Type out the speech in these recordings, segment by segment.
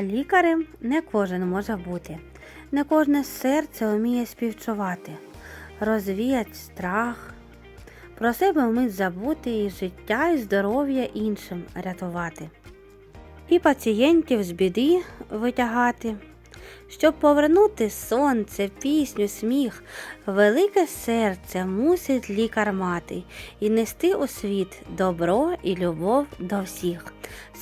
Лікарем не кожен може бути, не кожне серце вміє співчувати, розвіять страх, про себе вмить забути і життя і здоров'я іншим рятувати. І пацієнтів з біди витягати, щоб повернути сонце, пісню, сміх, велике серце мусить лікар мати і нести у світ добро і любов до всіх.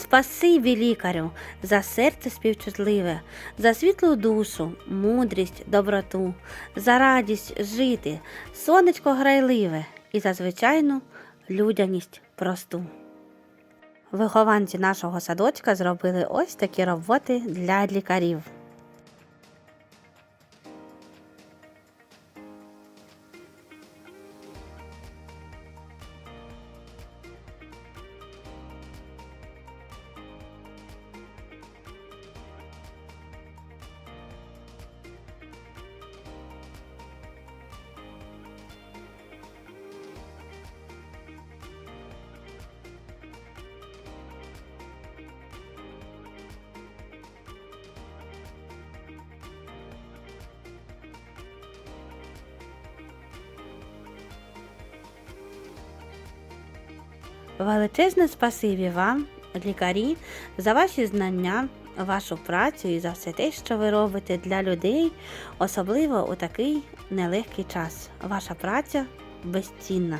Спасибі лікарю за серце співчутливе, за світлу душу, мудрість, доброту, за радість жити, сонечко грайливе і за звичайну людяність просту. Вихованці нашого садочка зробили ось такі роботи для лікарів. Величезне спасибі вам, лікарі, за ваші знання, вашу працю і за все те, що ви робите для людей, особливо у такий нелегкий час. Ваша праця безцінна.